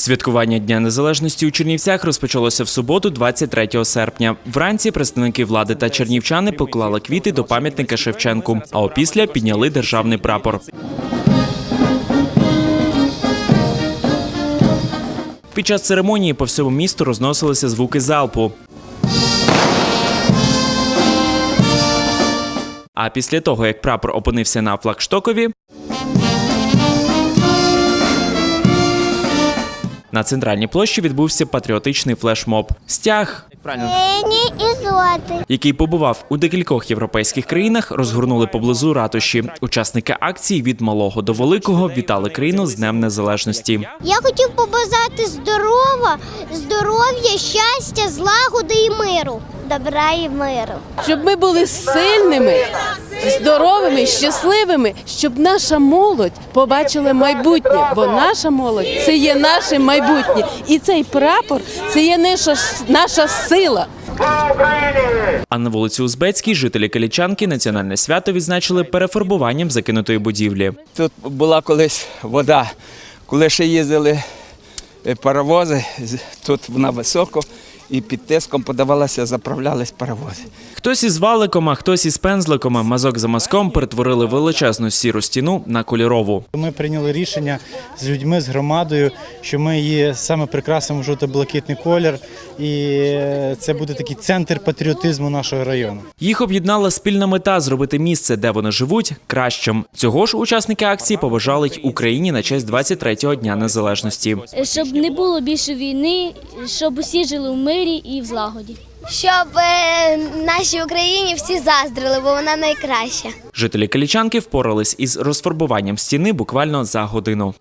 Святкування Дня Незалежності у Чернівцях розпочалося в суботу, 23 серпня. Вранці представники влади та чернівчани поклали квіти до пам'ятника Шевченку, а опісля підняли державний прапор. Під час церемонії по всьому місту розносилися звуки залпу. А після того, як прапор опинився на флагштокові, на центральній площі відбувся патріотичний флешмоб. Стяг, злоти. який побував у декількох європейських країнах, розгорнули поблизу ратуші. Учасники акції від малого до великого вітали країну з Днем Незалежності. Я хотів побажати здорова, здоров'я, щастя, злагоди і миру. Добра і миру. щоб ми були сильними, здоровими, щасливими, щоб наша молодь побачила майбутнє, бо наша молодь це є наше майбутнє, і цей прапор це є наша, наша сила. А на вулиці Узбецькій жителі Калічанки національне свято відзначили перефарбуванням закинутої будівлі. Тут була колись вода. Коли ще їздили паровози, тут вона високо і під тиском подавалося, заправлялись паровози. Хтось із валиком, а хтось із пензликом, мазок за мазком перетворили величезну сіру стіну на кольорову. Ми прийняли рішення з людьми, з громадою, що ми її саме прикрасимо в жовто-блакитний колір, і е, це буде такий центр патріотизму нашого району. Їх об'єднала спільна мета зробити місце, де вони живуть, кращим. Цього ж учасники акції побажали й Україні на честь 23-го дня незалежності. щоб не було більше війни, щоб усі жили в мирі і в злагоді. Щоб е, нашій Україні всі заздрили, бо вона найкраща. Жителі Калічанки впорались із розфарбуванням стіни буквально за годину.